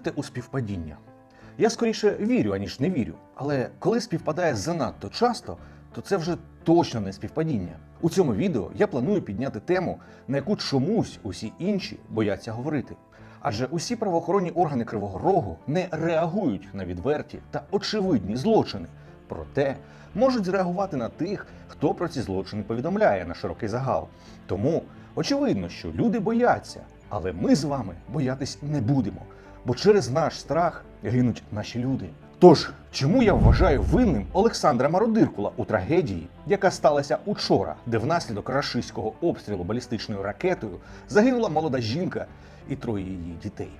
вірите у співпадіння? Я скоріше вірю, аніж не вірю. Але коли співпадає занадто часто, то це вже точно не співпадіння. У цьому відео я планую підняти тему, на яку чомусь усі інші бояться говорити. Адже усі правоохоронні органи Кривого Рогу не реагують на відверті та очевидні злочини. Проте можуть зреагувати на тих, хто про ці злочини повідомляє на широкий загал. Тому очевидно, що люди бояться, але ми з вами боятись не будемо, бо через наш страх гинуть наші люди. Тож, чому я вважаю винним Олександра Мародиркула у трагедії, яка сталася учора, де внаслідок рашистського обстрілу балістичною ракетою загинула молода жінка і троє її дітей?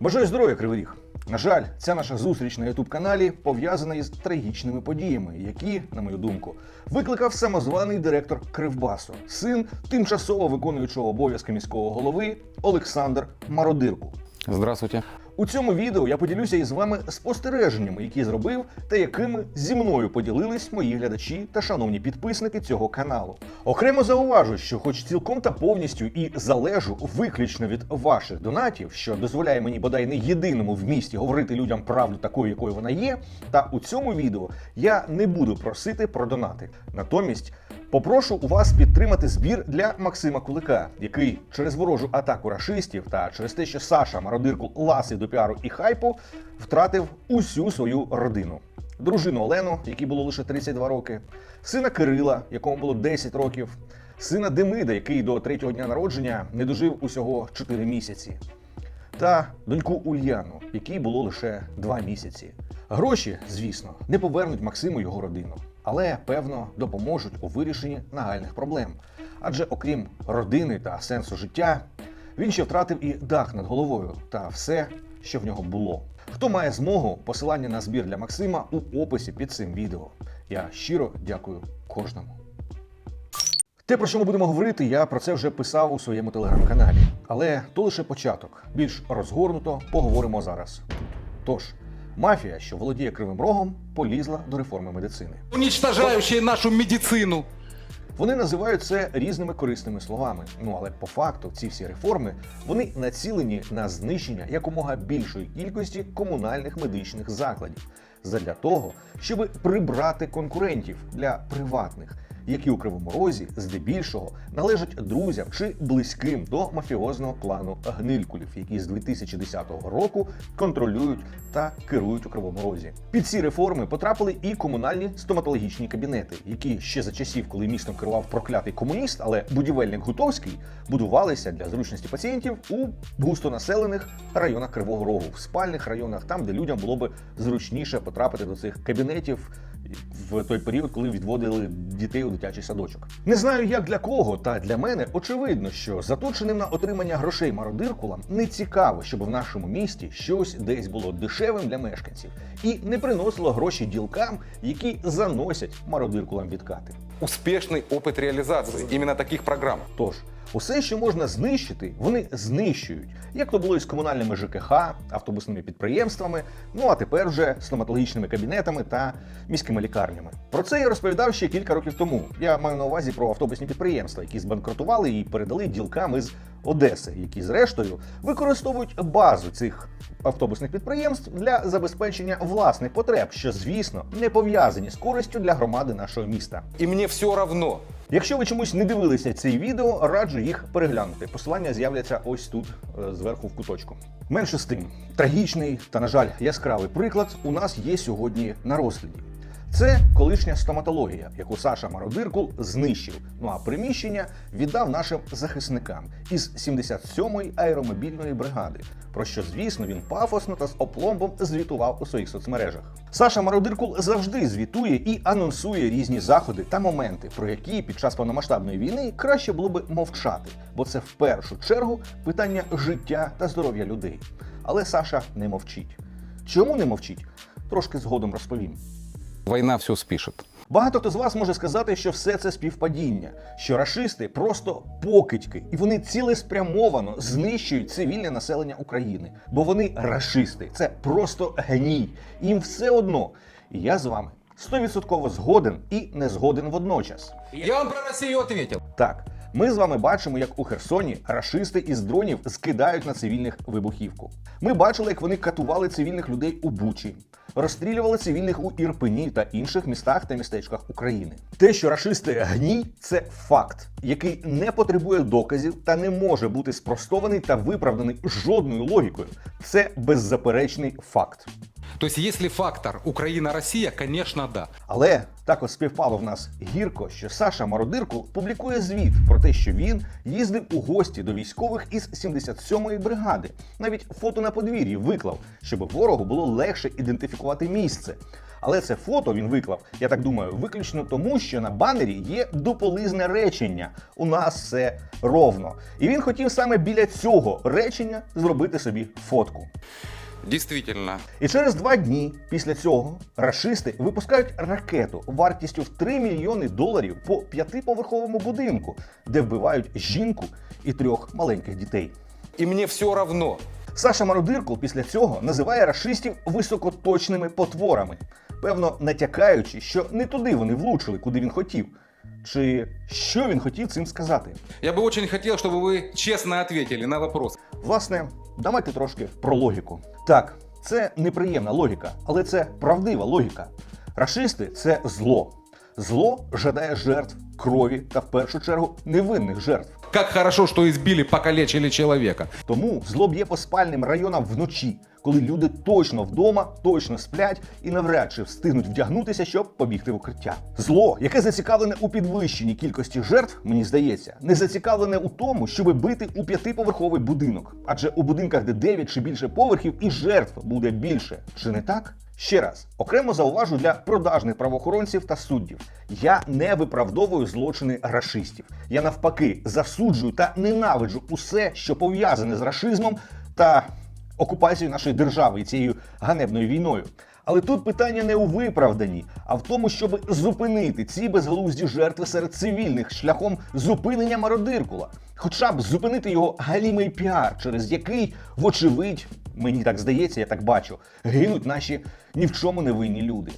Бажаю здоров'я, Кривий Ріг! На жаль, ця наша зустріч на youtube каналі пов'язана із трагічними подіями, які, на мою думку, викликав самозваний директор Кривбасу, син тимчасово виконуючого обов'язки міського голови Олександр Мародирку. Здравствуйте. У цьому відео я поділюся із вами спостереженнями, які зробив та якими зі мною поділились мої глядачі та шановні підписники цього каналу. Окремо зауважу, що, хоч цілком та повністю і залежу виключно від ваших донатів, що дозволяє мені бодай не єдиному в місті говорити людям правду такою, якою вона є. Та у цьому відео я не буду просити про донати. Натомість. Попрошу у вас підтримати збір для Максима Кулика, який через ворожу атаку рашистів та через те, що Саша Мародирку ласий до піару і хайпу, втратив усю свою родину. Дружину Олену, якій було лише 32 роки, сина Кирила, якому було 10 років, сина Демида, який до третього дня народження не дожив усього 4 місяці, та доньку Ульяну, якій було лише 2 місяці. Гроші, звісно, не повернуть Максиму його родину, але певно допоможуть у вирішенні нагальних проблем. Адже окрім родини та сенсу життя, він ще втратив і дах над головою та все, що в нього було. Хто має змогу, посилання на збір для Максима у описі під цим відео. Я щиро дякую кожному. Те, про що ми будемо говорити, я про це вже писав у своєму телеграм-каналі. Але то лише початок. Більш розгорнуто поговоримо зараз. Тож, мафія, що володіє кривим рогом, полізла до реформи медицини. Уничтожающие нашу медицину. Вони називають це різними корисними словами. Ну але по факту ці всі реформи вони націлені на знищення якомога більшої кількості комунальних медичних закладів задля того, щоб прибрати конкурентів для приватних, які у кривому розі здебільшого належать друзям чи близьким до мафіозного клану гнилькулів, які з 2010 року контролюють та керують у кривому розі. Під ці реформи потрапили і комунальні стоматологічні кабінети, які ще за часів, коли містом керував проклятий комуніст, але будівельник Гутовський, будувалися для зручності пацієнтів у густонаселених районах Кривого Рогу, в спальних районах, там, де людям було би зручніше потрапити до цих кабінетів в той період, коли відводили дітей у дитячий садочок. Не знаю, як для кого, та для мене очевидно, що заточеним на отримання грошей мародиркулам не цікаво, щоб в нашому місті щось десь було дешевим для мешканців і не приносило гроші ділкам, які заносять мародиркулам відкати. Успешный опыт реализации именно таких программ. Тож, усе, що можна знищити, вони знищують, як то було із комунальними ЖКХ, автобусними підприємствами, ну а тепер вже стоматологічними кабінетами та міськими лікарнями. Про це я розповідав ще кілька років тому. Я маю на увазі про автобусні підприємства, які збанкрутували і передали ділкам із Одеси, які зрештою використовують базу цих автобусних підприємств для забезпечення власних потреб, що звісно не пов'язані з користю для громади нашого міста. И мне все равно. Якщо ви чомусь не дивилися цей відео, раджу їх переглянути. Посилання з'являться ось тут, е, зверху в куточку. Менше з тим, трагічний та, на жаль, яскравий приклад у нас є сьогодні на розгляді. Це колишня стоматологія, яку Саша Мародиркул знищив. Ну а приміщення віддав нашим захисникам із 77-ї аеромобільної бригади. Про що, звісно, він пафосно та з опломбом звітував у своїх соцмережах. Саша Мародиркул завжди звітує і анонсує різні заходи та моменти, про які під час повномасштабної війни краще було би мовчати, бо це в першу чергу питання життя та здоров'я людей. Але Саша не мовчить. Чому не мовчить? Трошки згодом розповім. Война все спішить. Багато хто з вас може сказати, що все це співпадіння, що рашисти просто покидьки, і вони цілеспрямовано знищують цивільне населення України, бо вони рашисти. Це просто геній. Їм все одно. І я з вами стовідсотково згоден і не згоден водночас. Я вам про Росію відповів. Так, Ми з вами бачимо, як у Херсоні рашисти із дронів скидають на цивільних вибухівку. Ми бачили, як вони катували цивільних людей у Бучі, розстрілювали цивільних у Ірпені та інших містах та містечках України. Те, що рашисти гній, це факт, який не потребує доказів та не може бути спростований та виправданий жодною логікою. Це беззаперечний факт. То есть, если фактор Украина-Россия, конечно, да. Але також співпало в нас гірко, що Саша Мародиркул публікує звіт про те, що він їздив у гості до військових із 77-ї бригади. Навіть фото на подвір'ї виклав, щоб ворогу було легше ідентифікувати місце. Але це фото він виклав, я так думаю, виключно тому, що на банері є дополизне речення. У нас все ровно. І він хотів саме біля цього речення зробити собі фотку. Действительно. І через два дні після цього рашисти випускають ракету вартістю в 3 мільйони доларів по п'ятиповерховому будинку, де вбивають жінку і трьох маленьких дітей. И мне все равно. Саша Мародиркул після цього називає рашистів високоточними потворами, певно натякаючи, що не туди вони влучили, куди він хотів. Чи що він хотів цим сказати? Я бы очень хотел, чтобы вы честно ответили на вопрос. Власне, давайте трошки про логіку. Так, це неприємна логіка, але це правдива логіка. Рашисти це зло. Зло жадає жертв, крові та в першу чергу невинних жертв. Как хорошо, что избили, покалечили человека. Тому зло б'є по спальним районам вночі, коли люди точно вдома, точно сплять і навряд чи встигнуть вдягнутися, щоб побігти в укриття. Зло, яке зацікавлене у підвищенні кількості жертв, мені здається, не зацікавлене у тому, щоб бити у п'ятиповерховий будинок. Адже у будинках, де 9 чи більше поверхів, і жертв буде більше. Чи не так? Ще раз, окремо зауважу для продажних правоохоронців та суддів. Я не виправдовую злочини рашистів. Я навпаки засуджую та ненавиджу усе, що пов'язане з рашизмом та окупацією нашої держави і цією ганебною війною. Але тут питання не у виправданні, а в тому, щоб зупинити ці безглузді жертви серед цивільних шляхом зупинення мародиркула, хоча б зупинити його галімий піар, через який, вочевидь, мені так здається, я так бачу, гинуть наші ні в чому не винні люди.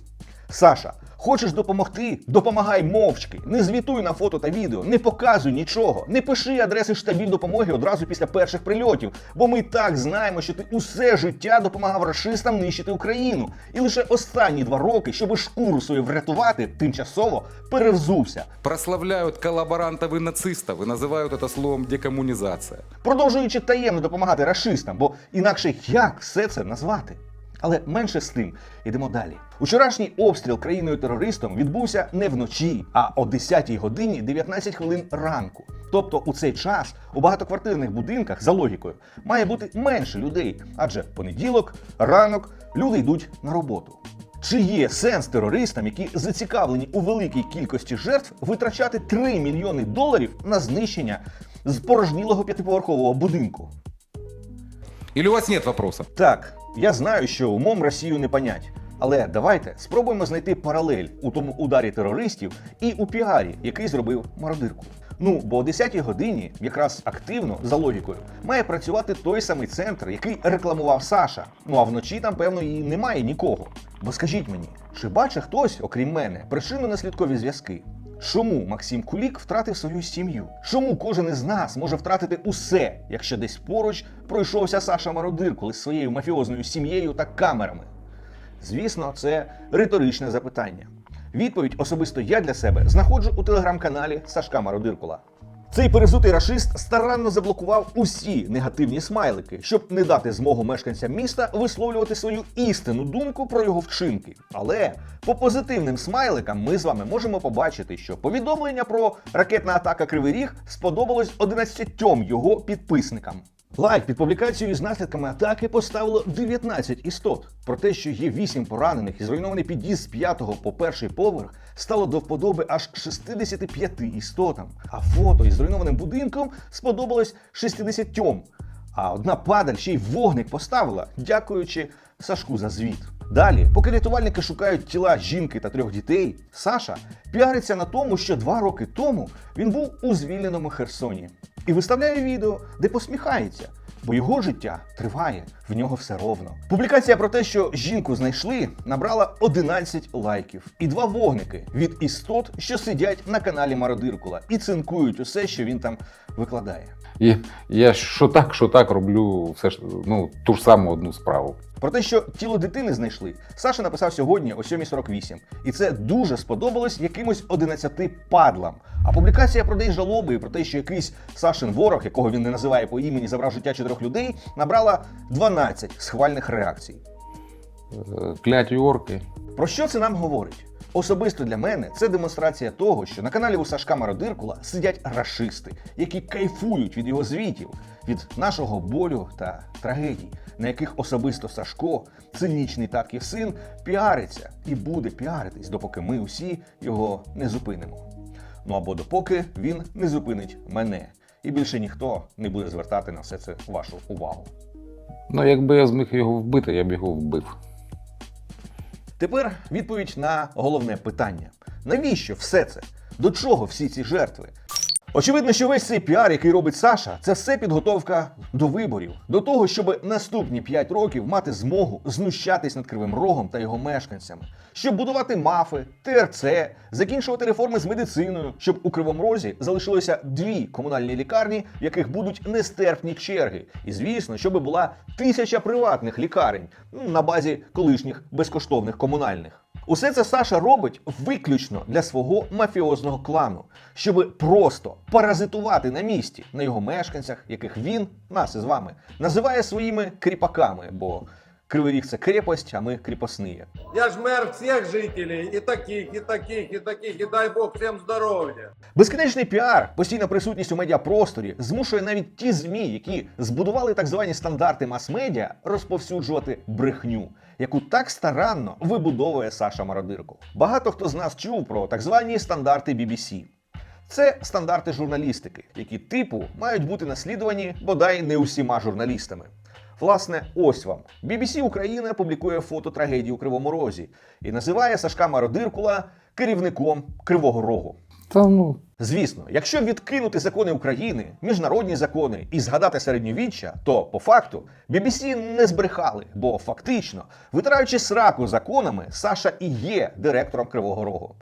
Саша, хочеш допомогти? Допомагай мовчки. Не звітуй на фото та відео, не показуй нічого, не пиши адреси штабів допомоги одразу після перших прильотів, бо ми і так знаємо, що ти усе життя допомагав рашистам нищити Україну. І лише останні два роки, щоб шкуру свою врятувати, тимчасово перевзувся. Прославляют коллаборантов и нацистов и называют это словом декоммунизация. продовжуючи таємно допомагати рашистам, бо інакше як все це назвати? Але менше з тим, ідемо далі. Учорашній обстріл країною терористом відбувся не вночі, а о 10 годині 19 хвилин ранку. Тобто у цей час у багатоквартирних будинках за логікою має бути менше людей, адже понеділок, ранок люди йдуть на роботу. Чи є сенс терористам, які зацікавлені у великій кількості жертв, витрачати 3 мільйони доларів на знищення з порожнілого п'ятиповерхового будинку? Или у вас нет вопросов? Так, я знаю, що умом Росію не понять. Але давайте спробуємо знайти паралель у тому ударі терористів і у піарі, який зробив мародирку. Ну, бо о 10-й годині, якраз активно, за логікою, має працювати той самий центр, який рекламував Саша. Ну а вночі там, певно, і немає нікого. Бо скажіть мені, чи бачить хтось, окрім мене, причинно-наслідкові зв'язки? Чому Максим Кулік втратив свою сім'ю? Чому кожен із нас може втратити усе, якщо десь поруч пройшовся Саша Мародиркул із своєю мафіозною сім'єю та камерами? Звісно, це риторичне запитання. Відповідь особисто я для себе знаходжу у телеграм-каналі Сашка Мародиркула. Цей перезутий рашист старанно заблокував усі негативні смайлики, щоб не дати змогу мешканцям міста висловлювати свою істинну думку про його вчинки. Але по позитивним смайликам ми з вами можемо побачити, що повідомлення про ракетна атака Кривий Ріг сподобалось 11 його підписникам. Лайк під публікацією з наслідками атаки поставило 19 істот. Про те, що є 8 поранених і зруйнований під'їзд з 5 по перший поверх, стало до вподоби аж 65 істотам. А фото із зруйнованим будинком сподобалось 60. А одна падаль ще й вогник поставила, дякуючи Сашку за звіт. Далі, поки рятувальники шукають тіла жінки та трьох дітей, Саша піариться на тому, що два роки тому він був у звільненому Херсоні і виставляє відео, де посміхається. Бо його життя триває, в нього все ровно. Публікація про те, що жінку знайшли, набрала 11 лайків і два вогники від істот, що сидять на каналі Мародиркула і цинкують усе, що він там викладає. І я що так, що так роблю все ж ну, ту ж саму одну справу. Про те, що тіло дитини знайшли, Саша написав сьогодні о 7.48. І це дуже сподобалось якимось 11 падлам. А публікація про день жалоби і про те, що якийсь Сашин ворог, якого він не називає по імені, забрав життя чотирьох людей, набрала 12 схвальних реакцій. Е, Кляті орки. Про що це нам говорить? Особисто для мене це демонстрація того, що на каналі у Сашка Мародиркула сидять рашисти, які кайфують від його звітів, від нашого болю та трагедій, на яких особисто Сашко, цинічний татків син, піариться і буде піаритись, допоки ми усі його не зупинимо. Ну або допоки він не зупинить мене, і більше ніхто не буде звертати на все це вашу увагу. Ну, якби я зміг його вбити, я б його вбив. Тепер відповідь на головне питання: навіщо все це? До чого всі ці жертви? Очевидно, що весь цей піар, який робить Саша, це все підготовка до виборів, до того, щоб наступні 5 років мати змогу знущатись над Кривим Рогом та його мешканцями, щоб будувати мафи, ТРЦ, закінчувати реформи з медициною, щоб у Кривому Розі залишилося дві комунальні лікарні, в яких будуть нестерпні черги. І звісно, щоб була тисяча приватних лікарень ну, на базі колишніх безкоштовних комунальних. Усе це Саша робить виключно для свого мафіозного клану, щоб просто паразитувати на місті, на його мешканцях, яких він, нас із вами, називає своїми кріпаками, бо Кривий Ріг це крепость, а ми кріпосні. Я ж мэр всех жителей, и таких, и таких, и таких, и дай бог всем здоровья. Безкінечний піар, постійна присутність у медіапросторі змушує навіть ті змі, які збудували так звані стандарти мас-медіа, розповсюджувати брехню, яку так старанно вибудовує Саша Мародирко. Багато хто з нас чув про так звані стандарти BBC. Це стандарти журналістики, які типу мають бути наслідувані бодай не усіма журналістами. Власне, ось вам. BBC Україна публікує фото трагедії у Кривому Розі і називає Сашка Мародиркула керівником Кривого Рогу. Та ну, Звісно, якщо відкинути закони України, міжнародні закони і згадати середньовіччя, то по факту BBC не збрехали, бо фактично, витираючи сраку законами, Саша і є директором Кривого Рогу.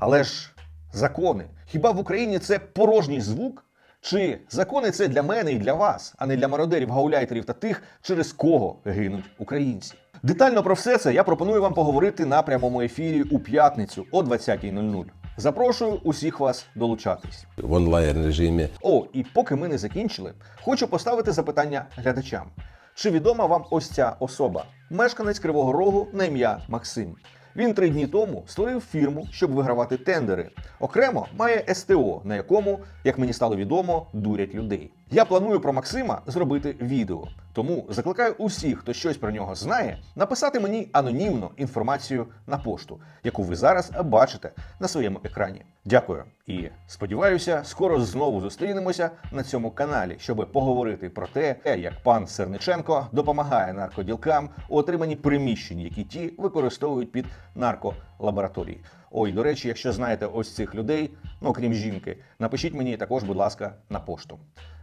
Але ж закони, хіба в Україні це порожній звук? Чи закони це для мене і для вас, а не для мародерів, гауляйтерів та тих, через кого гинуть українці? Детально про все це я пропоную вам поговорити на прямому ефірі у п'ятницю о 20.00. Запрошую усіх вас долучатись. в онлайн режимі. О, і поки ми не закінчили, хочу поставити запитання глядачам. Чи відома вам ось ця особа? Мешканець Кривого Рогу на ім'я Максим. Він три дні тому створив фірму, щоб вигравати тендери. Окремо має СТО, на якому, як мені стало відомо, дурять людей. Я планую про Максима зробити відео. Тому закликаю усіх, хто щось про нього знає, написати мені анонімно інформацію на пошту, яку ви зараз бачите на своєму екрані. Дякую і сподіваюся, скоро знову зустрінемося на цьому каналі, щоб поговорити про те, як пан Серниченко допомагає наркоділкам у отриманні приміщень, які ті використовують під нарколабораторії. Ой, до речі, якщо знаєте ось цих людей, ну окрім жінки, напишіть мені також, будь ласка, на пошту.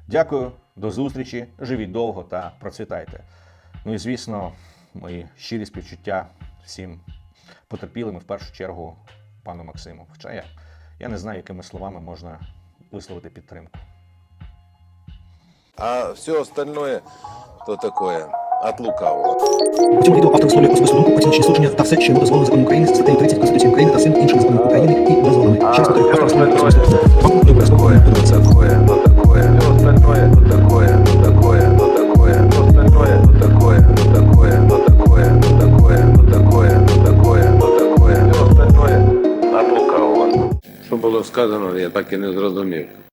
Дякую, до зустрічі, живіть довго та процвітайте. Ну і звісно, мої щирі співчуття всім потерпілим, і в першу чергу пану Максиму. Хоча я, я не знаю, якими словами можна висловити підтримку. А все остальное, то такое, от лукавого. У цьому відео автор висловлює особисту думку, оціночні судження та все, що йому дозволено законом України, статтею 30 Конституції України та всім іншим законом України і дозволами. Ще раз повторюю, автор висловлює особисту думку. Вам не обов'язково Такое, ну ну остальное, то такое, ну такое, ну такое. Все остальное, то такое, ну такое, ну такое, ну такое, ну такое, ну такое, ну такое. Все остальное от лукавого. Що було сказано, я так і не зрозумів.